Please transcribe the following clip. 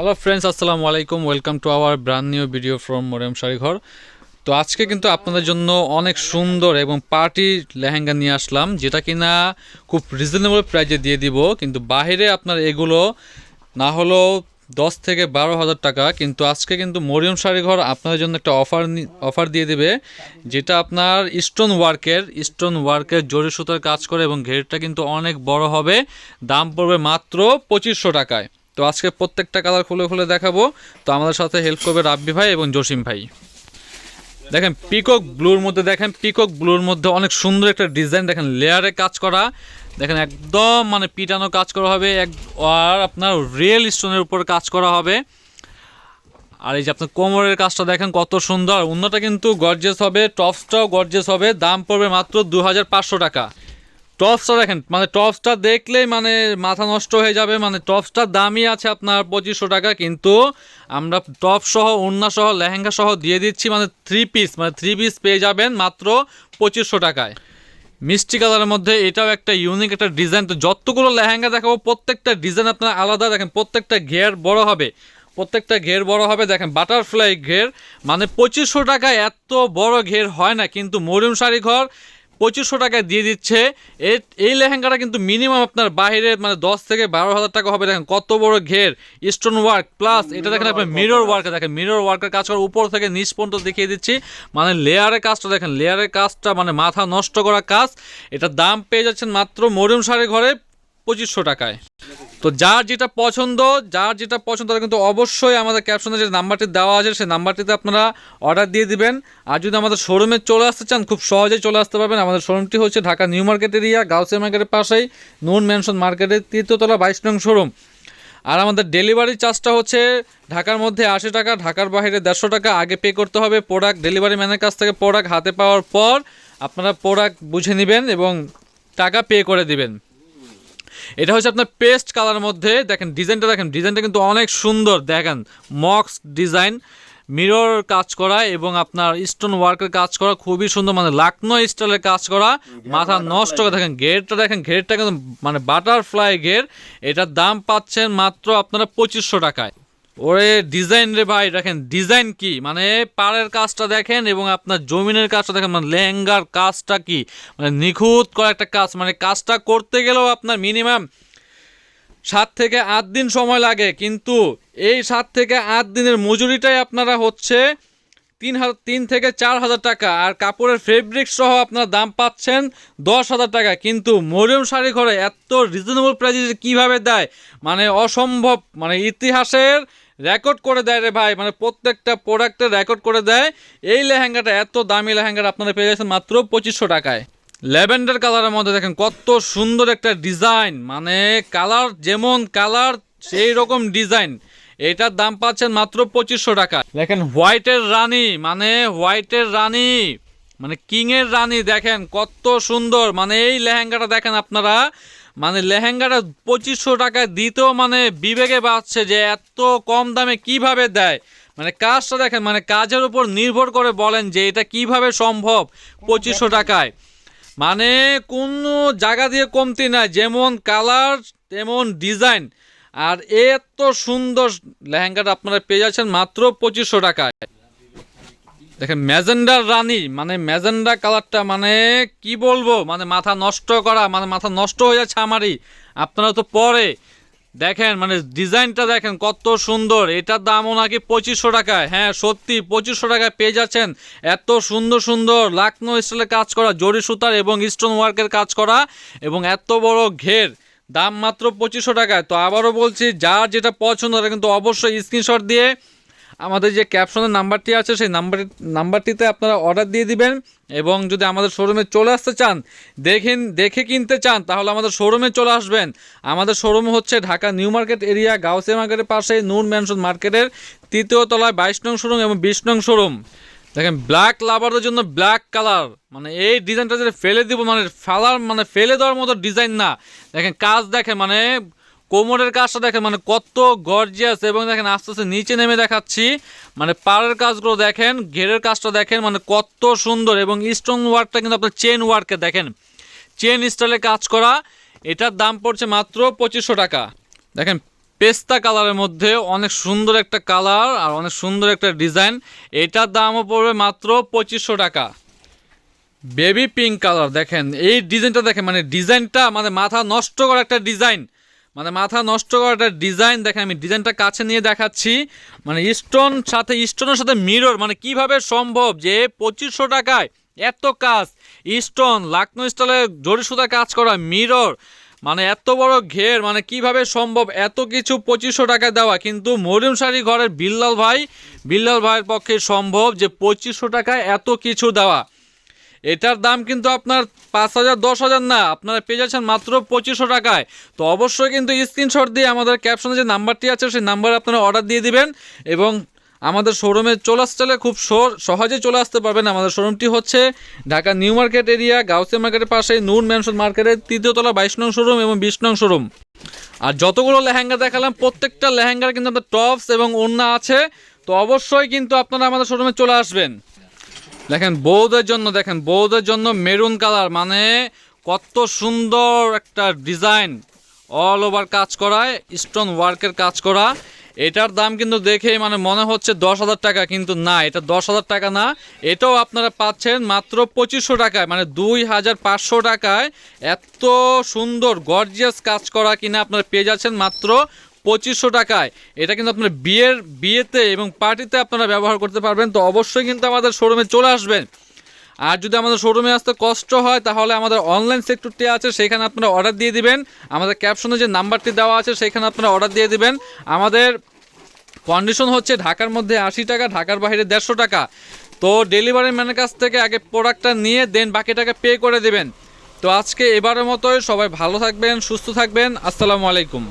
Hello friends আসসালামু আলাইকুম। Welcome to our brand new video from Mariyam Sharighar তো আজকে কিন্তু আপনাদের জন্য অনেক সুন্দর এবং পার্টি লেহেঙ্গা নিয়ে আসলাম, যেটা কিনা খুব রিজনেবল প্রাইজে দিয়ে দিব। কিন্তু বাইরে আপনার এগুলো না হলেও দশ থেকে বারো হাজার টাকা। কিন্তু আজকে কিন্তু মরিয়ম শাড়িঘর আপনাদের জন্য একটা অফার অফার দিয়ে দেবে, যেটা আপনার স্টোন ওয়ার্কের স্টোন ওয়ার্কের জরি সুতার কাজ করে এবং ঘেরটা কিন্তু অনেক বড় হবে। দাম পড়বে মাত্র পঁচিশশো টাকায়। তো আজকে প্রত্যেকটা কালার খুলে খুলে দেখাবো। তো আমাদের সাথে হেল্প করবে রাব্বি ভাই এবং জসিম ভাই। দেখেন পিকক ব্লুর মধ্যে দেখেন পিকক ব্লুর মধ্যে অনেক সুন্দর একটা ডিজাইন দেখেন লেয়ারে কাজ করা। দেখেন, একদম মানে পিটানো কাজ করা হবে, এক আর আপনার রিয়েল স্টোনের উপর কাজ করা হবে। আর এই যে আপনার কোমরের কাজটা দেখেন, কত সুন্দর। অন্যটা কিন্তু গর্জেস হবে টপসটাও গর্জেস হবে, দাম পড়বে মাত্র দু হাজার পাঁচশো টাকা। টপসটা দেখেন মানে টপসটা দেখলেই মানে মাথা নষ্ট হয়ে যাবে মানে টপসটার দামই আছে আপনার পঁচিশশো টাকা, কিন্তু আমরা টপ সহ ওড়না সহ লেহেঙ্গা সহ দিয়ে দিচ্ছি মানে থ্রি পিস মানে থ্রি পিস পেয়ে যাবেন মাত্র পঁচিশশো টাকায়। মিষ্টি কালারের মধ্যে এটাও একটা ইউনিক একটা ডিজাইন তো যতগুলো লেহেঙ্গা দেখাবো, প্রত্যেকটা ডিজাইন আপনার আলাদা, দেখেন প্রত্যেকটা ঘের বড় হবে, প্রত্যেকটা ঘের বড় হবে, দেখেন বাটারফ্লাই ঘের মানে পঁচিশশো টাকায় এত বড় ঘের হয় না, কিন্তু মরিয়ম শাড়ি ঘর পঁচিশশো টাকায় দিয়ে দিচ্ছে। এই লেহেঙ্গাটা কিন্তু মিনিমাম আপনার বাইরে মানে দশ থেকে বারো হাজার টাকা হবে। দেখেন কত বড় ঘের স্টোন ওয়ার্ক প্লাস এটা দেখেন আপনার মিরর ওয়ার্কে দেখেন মিরর ওয়ার্কের কাজ করার উপর থেকে নিচ পর্যন্ত দেখিয়ে দিচ্ছি। মানে লেয়ারের কাজটা দেখেন লেয়ারের কাজটা মানে মাথা নষ্ট করা কাজ। এটা দাম পেয়ে যাচ্ছেন মাত্র মরিয়ম সারের ঘরে পঁচিশশো টাকায়। তো যার যেটা পছন্দ, যার যেটা পছন্দ, তারা কিন্তু অবশ্যই আমাদের ক্যাপশনে যে নাম্বারটি দেওয়া আছে, সেই নাম্বারটিতে আপনারা অর্ডার দিয়ে দিবেন। আর যদি আমাদের শোরুমে চলে আসতে চান, খুব সহজেই চলে আসতে পারবেন। আমাদের শোরুমটি হচ্ছে Dhaka New Market area, Gausia মার্কেটের পাশেই নুন ম্যানশন মার্কেটের তৃতীয়তলা বাইশ নং শোরুম আর আমাদের ডেলিভারি চার্জটা হচ্ছে ঢাকার মধ্যে আশি টাকা, ঢাকার বাইরে দেড়শো টাকা। আগে পে করতে হবে প্রোডাক্ট ডেলিভারি ম্যানের কাছ থেকে প্রোডাক্ট হাতে পাওয়ার পর আপনারা প্রোডাক্ট বুঝে নেবেন এবং টাকা পে করে দিবেন। এটা হচ্ছে আপনার পেস্ট কালার মধ্যে। দেখেন ডিজাইনটা দেখেন ডিজাইনটা কিন্তু অনেক সুন্দর। দেখেন মক্স ডিজাইন মিরর কাজ করা এবং আপনার স্টোন ওয়ার্কের কাজ করা খুবই সুন্দর। মানে লাকনো স্টাইলের কাজ করা মাথা নষ্ট করে দেখেন ঘেরটা দেখেন ঘেরটা কিন্তু মানে বাটারফ্লাই ঘের। এটার দাম পাচ্ছেন মাত্র আপনারা পঁচিশশো টাকায়। ওরে ডিজাইন রে ভাই, দেখেন ডিজাইন কি? মানে পাড়ের কাজটা দেখেন এবং আপনার জমিনের কাজটা দেখেন মানে লেহেঙ্গার কাজটা কি? মানে নিখুঁত করা একটা কাজ মানে কাজটা করতে গেলেও আপনার মিনিমাম সাত থেকে আট দিন সময় লাগে, কিন্তু এই সাত থেকে আট দিনের মজুরিটাই আপনারা হচ্ছে তিন হাজার, তিন থেকে চার হাজার টাকা, আর কাপড়ের ফেব্রিক সহ আপনার দাম পাচ্ছেন দশ হাজার টাকা, কিন্তু মরিয়ম শাড়ি ঘরে এত রিজনেবল প্রাইসে কীভাবে দেয়? মানে অসম্ভব মানে ইতিহাসের রেকর্ড করে দেয় রে ভাই। মানে প্রত্যেকটা প্রোডাক্টের রেকর্ড করে দেয়। এই লেহেঙ্গাটা, এত দামি লেহেঙ্গাটা আপনারা পেয়ে যাচ্ছেন মাত্র পঁচিশশো টাকায়। ল্যাভেন্ডার কালারের মধ্যে দেখেন কত সুন্দর একটা ডিজাইন। মানে কালার, যেমন কালার, সেই রকম ডিজাইন। এটার দাম পাচ্ছেন মাত্র পঁচিশশো টাকা। দেখেন হোয়াইটের রানী মানে হোয়াইটের রানী। মানে কিংয়ের রানী, দেখেন কত সুন্দর। মানে এই লেহেঙ্গাটা দেখেন আপনারা। মানে লেহেঙ্গাটা পঁচিশশো টাকায় দিতেও মানে বিবেকে বাঁচছে যে এত কম দামে কীভাবে দেয়? মানে কাজটা দেখেন মানে কাজের উপর নির্ভর করে বলেন যে এটা কীভাবে সম্ভব পঁচিশশো টাকায়। মানে কোনো জায়গা দিয়ে কমতি নাই, যেমন কালার, তেমন ডিজাইন। আর এত সুন্দর লেহেঙ্গাটা আপনারা পেয়ে যাচ্ছেন মাত্র পঁচিশশো টাকায়। দেখেন, ম্যাজেন্ডার রানী মানে ম্যাজেন্ডা কালারটা মানে কি বলব? মানে মাথা নষ্ট করা মানে মাথা নষ্ট হয়ে যাচ্ছে আমারই। আপনারা তো পরে দেখেন মানে ডিজাইনটা দেখেন কত সুন্দর। এটার দামও নাকি পঁচিশশো টাকায়। হ্যাঁ সত্যি পঁচিশশো টাকায় পেয়ে যাচ্ছেন। এত সুন্দর সুন্দর লাকনো স্টাইলের কাজ করা, জরি সুতার এবং স্টোন ওয়ার্কের কাজ করা এবং এত বড় ঘের। দাম মাত্র পঁচিশশো টাকায়। তো আবারও বলছি, যার যেটা পছন্দ কিন্তু অবশ্যই স্ক্রিনশট দিয়ে আমাদের যে ক্যাপশনের নাম্বারটি আছে, সেই নাম্বার নাম্বারটিতে আপনারা অর্ডার দিয়ে দিবেন এবং যদি আমাদের শোরুমে চলে আসতে চান দেখেন দেখে কিনতে চান, তাহলে আমাদের শোরুমে চলে আসবেন। আমাদের শোরুম হচ্ছে ঢাকা নিউ মার্কেট এরিয়া গাউসে মার্কেটের পাশে নূর ম্যানশন মার্কেটের তৃতীয় তলায় বাইশ নং শোরুম এবং বিশ নং শোরুম দেখেন ব্ল্যাক লাভারদের জন্য ব্ল্যাক কালার মানে এই ডিজাইনটা যদি ফেলে দিব মানে ফালার মানে ফেলে দেওয়ার মতো ডিজাইন না। দেখেন, কাজ দেখেন মানে কোমরের কাজটা দেখেন মানে কত গর্জিয়াস এবং দেখেন আস্তে আস্তে নিচে নেমে দেখাচ্ছি। মানে পাড়ের কাজগুলো দেখেন, ঘেরের কাজটা দেখেন মানে কত সুন্দর এবং স্ট্রং ওয়ার্কটা কিন্তু আপনার চেন ওয়ার্কে দেখেন। চেন স্টাইলে কাজ করা, এটার দাম পড়ছে মাত্র পঁচিশশো টাকা। দেখেন, পেস্তা কালারের মধ্যে অনেক সুন্দর একটা কালার আর অনেক সুন্দর একটা ডিজাইন, এটার দামও পড়বে মাত্র পঁচিশশো টাকা। বেবি পিঙ্ক কালার দেখেন, এই ডিজাইনটা দেখেন মানে ডিজাইনটা মানে মাথা নষ্ট করা একটা ডিজাইন। মানে মাথা নষ্ট করা একটা ডিজাইন দেখেন আমি ডিজাইনটা কাছে নিয়ে দেখাচ্ছি। মানে স্টোন সাথে স্টোনের সাথে মিরর মানে কীভাবে সম্ভব যে পঁচিশশো টাকায় এত কাজ? স্টোন লাকনো স্টলে জরি সুতা কাজ করা মিরর মানে এত বড় ঘের মানে কীভাবে সম্ভব? এত কিছু পঁচিশশো টাকা দেওয়া। কিন্তু মরিয়ম শাড়ি ঘরের বিল্লাল ভাই, বিল্লাল ভাইয়ের পক্ষে সম্ভব যে পঁচিশশো টাকায় এত কিছু দেওয়া। এটার দাম কিন্তু আপনার পাঁচ হাজার, দশ হাজার না। আপনারা পেয়ে যাচ্ছেন মাত্র পঁচিশশো টাকায়। তো অবশ্যই কিন্তু স্ক্রিনশট দিয়ে আমাদের ক্যাপশনে যে নাম্বারটি আছে, সেই নাম্বারে আপনারা অর্ডার দিয়ে দিবেন এবং আমাদের শোরুমে চলে আসতে খুব সহ- সহজে চলে আসতে পারবেন। আমাদের শোরুমটি হচ্ছে Dhaka New Market area, Gausia মার্কেটের পাশে নূর ম্যানশন মার্কেটের তৃতীয়তলা বাইশ নং শোরুম এবং বিশ নং শোরুম আর যতগুলো লেহেঙ্গা দেখালাম, প্রত্যেকটা লেহেঙ্গার কিন্তু আপনার টপস এবং ওড়না আছে। তো অবশ্যই কিন্তু আপনারা আমাদের শোরুমে চলে আসবেন। দেখেন বৌদের জন্য, দেখেন বৌদের জন্য মেরুন কালার মানে কত সুন্দর একটা ডিজাইন। অল ওভার কাজ করায় স্টোন ওয়ার্কের কাজ করা। এটার দাম কিন্তু দেখেই মানে মনে হচ্ছে দশ হাজার টাকা, কিন্তু না, এটা দশ হাজার টাকা না। এটাও আপনারা পাচ্ছেন মাত্র পঁচিশশো টাকায় মানে দুই হাজার পাঁচশো টাকায়। এত সুন্দর গর্জিয়াস কাজ করা কিনা আপনারা পেয়ে যাচ্ছেন মাত্র পঁচিশশো টাকায়। এটা কিন্তু আপনার বিয়ের, বিয়েতে এবং পার্টিতে আপনারা ব্যবহার করতে পারবেন। তো অবশ্যই কিন্তু আমাদের শোরুমে চলে আসবেন। আর যদি আমাদের শোরুমে আসতে কষ্ট হয়, তাহলে আমাদের অনলাইন সেক্টরটি আছে, সেখানে আপনারা অর্ডার দিয়ে দিবেন। আমাদের ক্যাপশনে যে নাম্বারটি দেওয়া আছে, সেখানে আপনারা অর্ডার দিয়ে দিবেন। আমাদের কন্ডিশন হচ্ছে ঢাকার মধ্যে আশি টাকা, ঢাকার বাইরে দেড়শো টাকা। তো ডেলিভারি ম্যানের কাছ থেকে আগে প্রোডাক্টটা নিয়ে দেন বাকি টাকা পে করে দেবেন। তো আজকে এবারের মতোই সবাই ভালো থাকবেন, সুস্থ থাকবেন। আসসালামু আলাইকুম।